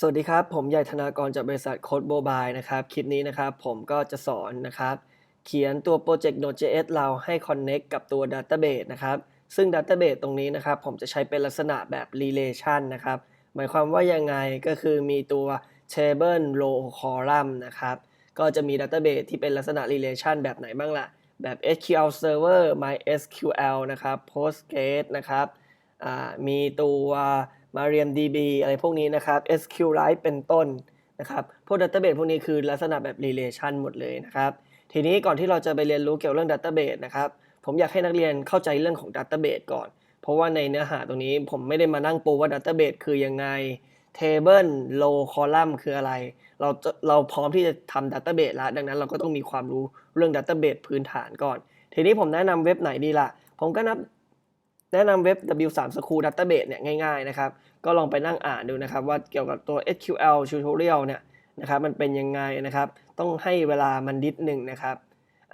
สวัสดีครับ ผมใหญ่ธนากรจากบริษัทโค้ดโบบายนะครับ คลิปนี้นะครับผมก็จะสอนนะครับ เขียนตัวโปรเจกต์ Node.js เราให้ Connect กับตัว Database นะครับ ซึ่ง Database ตรงนี้นะครับ ผมจะใช้เป็นลักษณะแบบ Relation นะครับ หมายความว่ายังไงก็คือมีตัว Table Row Column นะครับ ก็จะมี Database ที่เป็นลักษณะ Relation แบบไหนบ้างล่ะ แบบ SQL Server MySQL นะครับ Postgres นะครับมีตัว MariaDB อะไรพวกนี้นะครับ SQLite เป็นต้นนะครับ พวก Database พวกนี้คือลักษณะแบบ Relation หมดเลยนะครับ ทีนี้ก่อนที่เราจะไปเรียนรู้เกี่ยวกับเรื่อง Database นะครับ ผมอยากให้นักเรียนเข้าใจเรื่องของ Database ก่อน เพราะว่าในเนื้อหาตรงนี้ผมไม่ได้มานั่งปูว่า Database คือยังไง Table Row Column คืออะไร เราเราพร้อมที่จะทำ Database แล้ว ดังนั้นเราก็ต้องมีความรู้เรื่อง Database พื้นฐานก่อน ทีนี้ผมแนะนำเว็บไหนดีล่ะ ผมก็นับ แนะนำเว็บ W3 School Database เนี่ยง่ายๆนะครับ ก็ลองไปนั่งอ่านดูนะครับ ว่าเกี่ยวกับตัว SQL Tutorial เนี่ยนะครับมันเป็นยังไงนะครับ ต้องให้เวลามันนิดหนึ่งนะครับ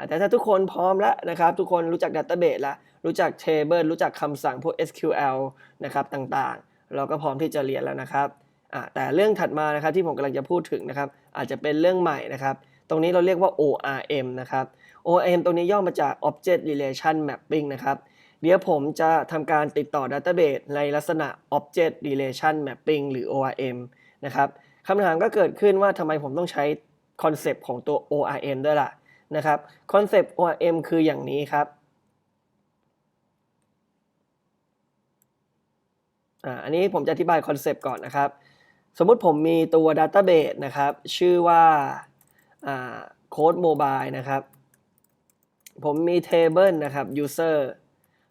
แต่ถ้าทุกคนพร้อมแล้วนะครับ ทุกคนรู้จัก Database แล้ว รู้จัก Table รู้จักคำสั่งพวก SQL นะครับต่างๆ เราก็พร้อมที่จะเรียนแล้วนะครับแต่เรื่องถัดมานะครับที่ผมกำลังจะพูดถึงนะครับ อาจจะเป็นเรื่องใหม่นะครับ ตรงนี้เราเรียกว่า ORM นะครับ ORM ตรงนี้ย่อมาจาก Object Relation Mapping นะครับ เดี๋ยวผมจะทำการติดต่อ Database ในลักษณะ Object Relation Mapping หรือ ORM นะครับคำถามก็เกิดขึ้นว่าทำไมผมต้องใช้คอนเซปต์ของตัว ORM ด้วยล่ะนะครับคอนเซปต์ ORM คืออย่างนี้ครับอันนี้ผมจะอธิบายคอนเซปต์ก่อนนะครับ สมมุติผมมีตัว Database นะครับ ชื่อว่าอ่า Code Mobile นะครับ ผมมี Table นะครับ User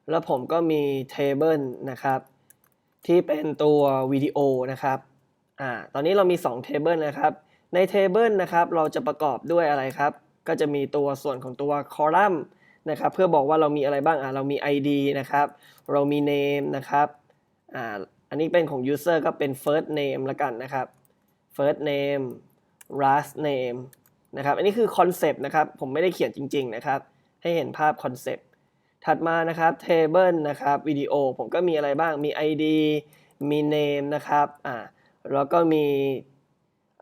แล้วผมก็มี Table นะครับ ที่เป็นตัววิดีโอนะครับอ่าตอนนี้เรามี 2 Table นะครับ ใน Table นะครับเราจะประกอบด้วยอะไรครับ ก็จะมีตัวส่วนของตัว Column นะครับ เพื่อบอกว่าเรามีอะไรบ้างอ่าเรามี ID นะครับ เรามี Name นะครับอ่าอันนี้เป็นของ User ก็เป็น First Name ละกันนะครับ First Name Last Name นะครับ อันนี้คือคอนเซปต์นะครับ ผมไม่ได้เขียนจริง ๆ นะครับ ให้เห็นภาพคอนเซปต์ ถัดมานะครับ table นะครับวิดีโอผมก็มีอะไรบ้างมี ID มี name นะครับอ่าแล้วก็มี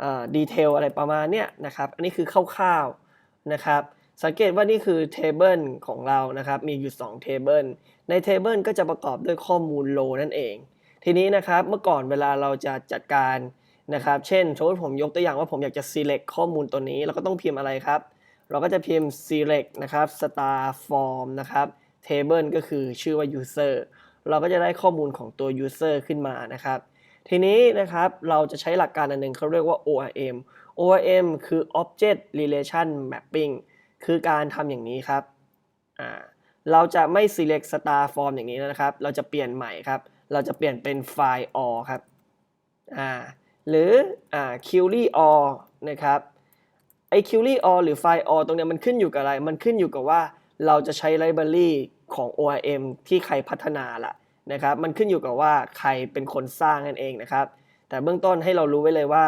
อ่าดีเทลอะไรประมาณเนี้ยนะครับ อันนี้คือคร่าวๆนะครับ สังเกตว่านี่คือ table ของเรานะครับ มีอยู่ 2 table ใน table ก็จะประกอบด้วยข้อมูล row นั่นเอง ทีนี้นะครับเมื่อก่อนเวลาเราจะจัดการนะครับ เช่นสมมติผมยกตัวอย่างว่าผมอยากจะ select ข้อมูลตัวนี้ เราก็ต้องพิมพ์อะไรครับ เราก็จะพิมพ์ select นะครับ star form นะครับ table ก็คือชื่อว่า user เราก็จะได้ข้อมูลของตัว user ขึ้นมานะครับ ทีนี้นะครับเราจะใช้หลักการอันหนึ่งเขาเรียกว่า ORM ORM คือ Object Relation Mapping คือการทำอย่างนี้ครับ เราจะไม่ select star form อย่างนี้นะครับ เราจะเปลี่ยนใหม่ครับ เราจะเปลี่ยนเป็น file all ครับหรืออ query all นะครับ ไอ้ query all หรือ file all ตรงเนี้ยมันขึ้นอยู่กับอะไร มันขึ้นอยู่กับว่า เราจะใช้ library ของ ORM ที่ใครพัฒนาล่ะนะครับ มันขึ้นอยู่กับว่าใครเป็นคนสร้างนั่นเองนะครับ แต่เบื้องต้นให้เรารู้ไว้เลยว่า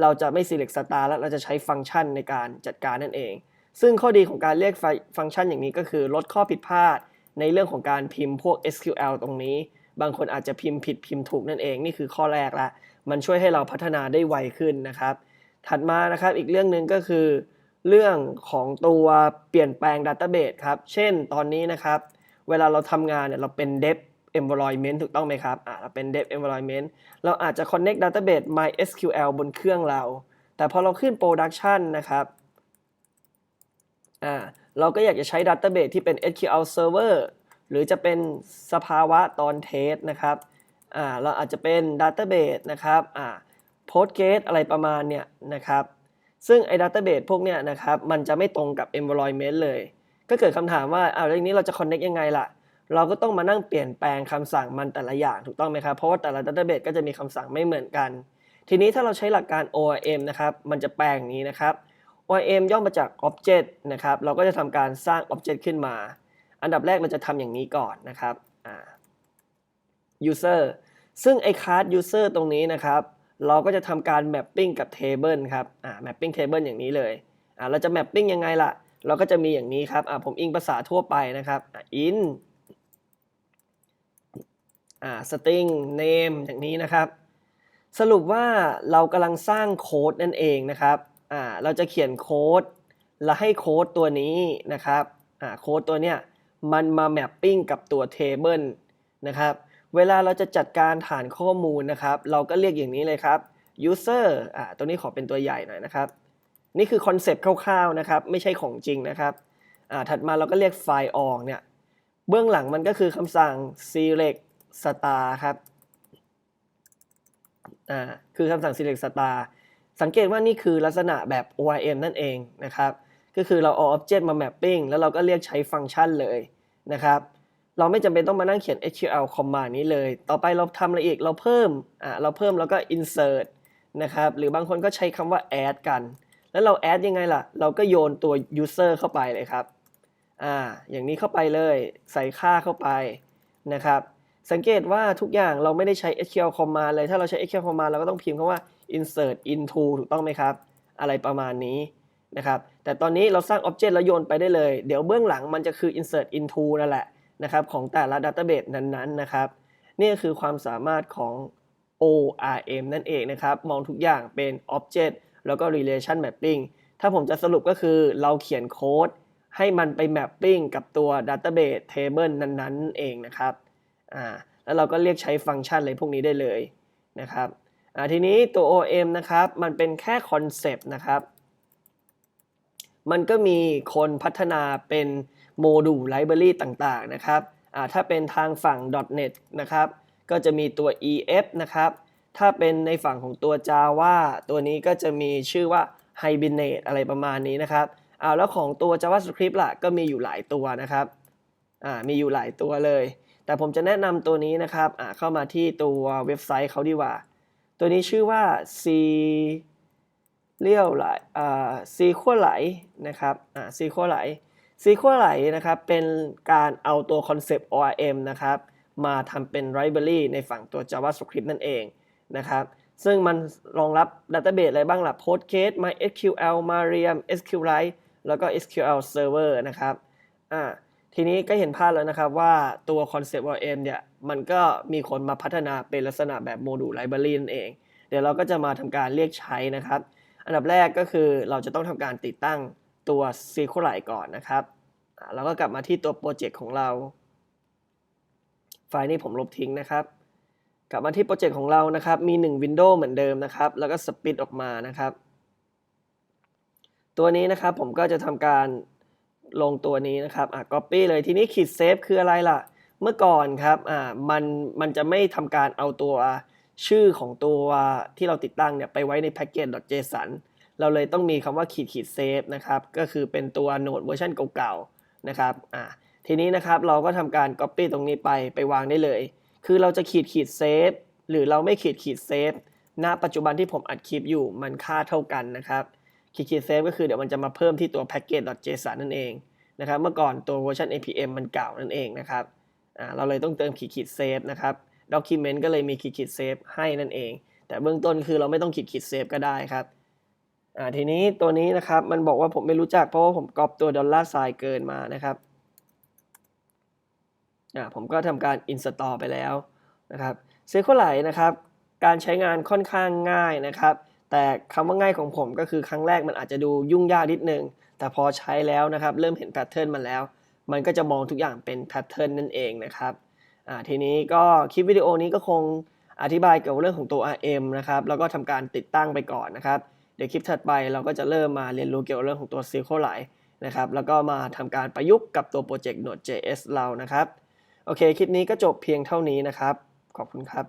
เราจะไม่ select star แล้วเราจะใช้ฟังก์ชันในการจัดการนั่นเอง ซึ่งข้อดีของการเรียกฟังก์ชันอย่างนี้ก็คือลดข้อผิดพลาด ในเรื่องของการพิมพ์พวก SQL ตรงนี้ บางคนอาจจะพิมพ์ผิดพิมพ์ถูกนั่นเอง นี่คือข้อแรกละ มันช่วยให้เราพัฒนาได้ไวขึ้นนะครับ ถัดมานะครับอีกเรื่องหนึ่งก็คือ เรื่องของตัวเปลี่ยนแปลง Database ครับ เช่นตอนนี้นะครับ เวลาเราทำงานเนี่ยเราเป็น dev environment ถูกต้องไหมครับอ่าเราเป็น dev environment เราอาจจะ connect database MySQL บนเครื่องเรา แต่พอเราขึ้น production นะครับอ่าเราก็อยากจะใช้ database ที่เป็น SQL server หรือจะเป็นสภาวะตอนเทสนะครับอ่าเราอาจจะเป็น database นะครับอ่า Postgres อะไรประมาณเนี่ยนะครับ ซึ่งไอ้ database พวกเนี้ยนะครับมันจะไม่ตรงกับ environment เลย ก็เกิดคำถามว่าอ้าวแล้วองนี้เราจะ connect ยังไงล่ะ เราก็ต้องมานั่งเปลี่ยนแปลงคำสั่งมันแต่ละอย่างถูกต้องไหมครับ เพราะว่าแต่ละ database ก็จะมีคำสั่งไม่เหมือนกัน ทีนี้ถ้าเราใช้หลักการ ORM นะครับมันจะแปลงนี้นะครับ ORM ย่อมาจาก Object นะครับเราก็จะทำการสร้าง Object ขึ้นมา อันดับแรกเราจะทำอย่างนี้ก่อนนะครับอ่า user ซึ่งไอ้ class user ตรงนี้นะครับ เราก็จะทำการ mapping กับ table ครับอ่า mapping table อย่างนี้เลยอ่าเราจะ mapping ยังไงล่ะ เราก็จะมีอย่างนี้ครับอ่าผมอิงภาษาทั่วไปนะครับอ่า in อ่า string name อย่างนี้นะครับ สรุปว่าเรากำลังสร้างโค้ดนั่นเองนะครับอ่าเราจะเขียนโค้ดและให้โค้ดตัวนี้นะครับอ่าโค้ดตัวเนี้ยมันมาแมปปิ้งกับตัวเทเบิลนะครับ เวลาเราจะจัดการฐานข้อมูลนะครับ เราก็เรียกอย่างนี้เลยครับ user อ่าตัวนี้ขอเป็นตัวใหญ่หน่อยนะครับ นี่คือคอนเซปต์คร่าวๆนะครับ ไม่ใช่ของจริงนะครับอ่าถัดมาเราก็เรียกไฟล์ออกเนี่ย เบื้องหลังมันก็คือคำสั่ง select star ครับอ่าคือคำสั่ง select star สังเกตว่านี่คือลักษณะแบบ ORM นั่นเองนะครับ ก็คือเราเอา object มา mapping แล้วเราก็เรียกใช้ฟังก์ชันเลยนะครับ เราไม่จำเป็นต้องมานั่งเขียน SQL command นี้เลย ต่อไปเราทำอะไรอีก เราเพิ่ม อ่า เราเพิ่มแล้วก็ insert นะครับ หรือบางคนก็ใช้คำว่า add กัน แล้วเรา add ยังไงล่ะ เราก็โยนตัว user เข้าไปเลยครับ อ่า อย่างนี้เข้าไปเลย ใส่ค่าเข้าไปนะครับ สังเกตว่าทุกอย่างเราไม่ได้ใช้ SQL command เลย ถ้าเราใช้ SQL command เราก็ต้องพิมพ์คำว่า insert into ถูกต้องไหมครับ อะไรประมาณนี้นะครับ แต่ตอนนี้เราสร้าง object แล้วโยนไปได้เลย เดี๋ยวเบื้องหลังมันจะคือ insert into นั่นแหละ นะครับของแต่ละ database นั้นๆนะครับนี่คือความสามารถของ ORM นั่นเองนะครับ มองทุกอย่างเป็น object แล้วก็ relation mapping ถ้าผมจะสรุปก็คือเราเขียนโค้ดให้มันไป mapping กับตัว database table นั้นๆ เองนะครับอ่าแล้วเราก็เรียกใช้ฟังก์ชันอะไรพวกนี้ได้เลยนะครับอ่าทีนี้ตัว OM นะครับ มันเป็นแค่คอนเซปต์นะครับ มันก็มีคนพัฒนาเป็น โมดูลไลบรารีต่างๆนะครับถ้าเป็นทางฝั่ง .NET นะครับ ก็จะมีตัว EF นะครับ ถ้าเป็นในฝั่งของตัว Java ตัวนี้ก็จะมีชื่อว่า Hibernate อะไรประมาณนี้นะครับอาแล้วของตัว JavaScript ล่ะก็มีอยู่หลายตัวนะครับมีอยู่หลายตัวเลย แต่ผมจะแนะนำตัวนี้นะครับเข้ามาที่ตัวเว็บไซต์เขาดีกว่า ตัวนี้ชื่อว่า C เรียวไหลอ่าซีขั้วไหลนะครับอ่าซีขั้วไหล ซีขั้วไหลนะครับเป็นการเอาตัวคอนเซปต์ ORM นะครับมาทำเป็น library ในฝั่งตัว JavaScript นั่นเองนะครับซึ่งมันรองรับ database อะไรบ้างล่ะ Postgres MySQL Mariam SQLite แล้วก็ SQL Server นะครับอ่าทีนี้ก็เห็นภาพแล้วนะครับว่าตัว Concept ORM เนี่ยมันก็มีคนมาพัฒนาเป็นลักษณะแบบโมดูล library นั่นเอง เดี๋ยวเราก็จะมาทำการเรียกใช้นะครับ อันดับแรกก็คือเราจะต้องทำการติดตั้ง ตัว SQLite ก่อนนะครับเราก็กลับมาที่ตัวโปรเจกต์ของเรา ไฟล์นี้ผมลบทิ้งนะครับ กลับมาที่โปรเจกต์ของเรานะครับ มี 1 Windows เหมือนเดิมนะครับ แล้วก็สปิดออกมานะครับ ตัวนี้นะครับผมก็จะทำการลงตัวนี้นะครับอะ copy เลยทีนี้ขีดเซฟคืออะไรล่ะ เมื่อก่อนครับอ่ามันมันจะไม่ทำการเอาตัวชื่อของตัวที่เราติดตั้งเนี่ยไปไว้ใน package.json เราเลยต้องมีคำว่าขีดขีดเซฟนะครับ ก็คือเป็นตัวโน้ตเวอร์ชันเก่าๆนะครับอ่าทีนี้นะครับเราก็ทำการ copy ตรงนี้ไปไปวางได้เลย คือเราจะขีดขีดเซฟหรือเราไม่ขีดขีดเซฟณปัจจุบันที่ผมอัดคลิปอยู่มันค่าเท่ากันนะครับขีดขีดเซฟก็คือเดี๋ยวมันจะมาเพิ่มที่ตัว package.json นั่นเองนะครับ เมื่อก่อนตัวเวอร์ชัน npm มันเก่านั่นเองนะครับอ่าเราเลยต้องเติมขีดขีดเซฟนะครับ document ก็เลยมีขีดขีดเซฟให้นั่นเอง แต่เบื้องต้นคือเราไม่ต้องขีดขีดเซฟก็ได้ครับ อ่าทีนี้ตัวนี้นะครับมันบอกว่าผมไม่รู้จักเพราะว่าผมก๊อปตัวดอลลาร์ไซน์เกินมานะครับอ่าผมก็ทำการ install ไปแล้วนะครับเซ q l i t e นะครับ การใช้งานค่อนข้างง่ายนะครับ แต่คำว่าง่ายของผมก็คือครั้งแรกมันอาจจะดูยุ่งยากนิดนึง แต่พอใช้แล้วนะครับ เริ่มเห็นแพทเทิร์นมันแล้ว มันก็จะมองทุกอย่างเป็นแพทเทิร์นนั่นเองนะครับอ่าทีนี้ก็คลิปวิดีโอนี้ก็คงอธิบายเกี่ยวกับเรื่องของตัว RM นะครับ แล้วก็ทำการติดตั้งไปก่อนนะครับ ดี๋ยวคลิปถัดไปเราก็จะเริ่มมาเรียนรู้เกี่ยวกับเรื่องของตัว SQLite นะครับ แล้วก็มาทำการประยุกต์กับตัวโปรเจกต์ Node.js เรานะครับ โอเค คลิปนี้ก็จบเพียงเท่านี้นะครับ ขอบคุณครับ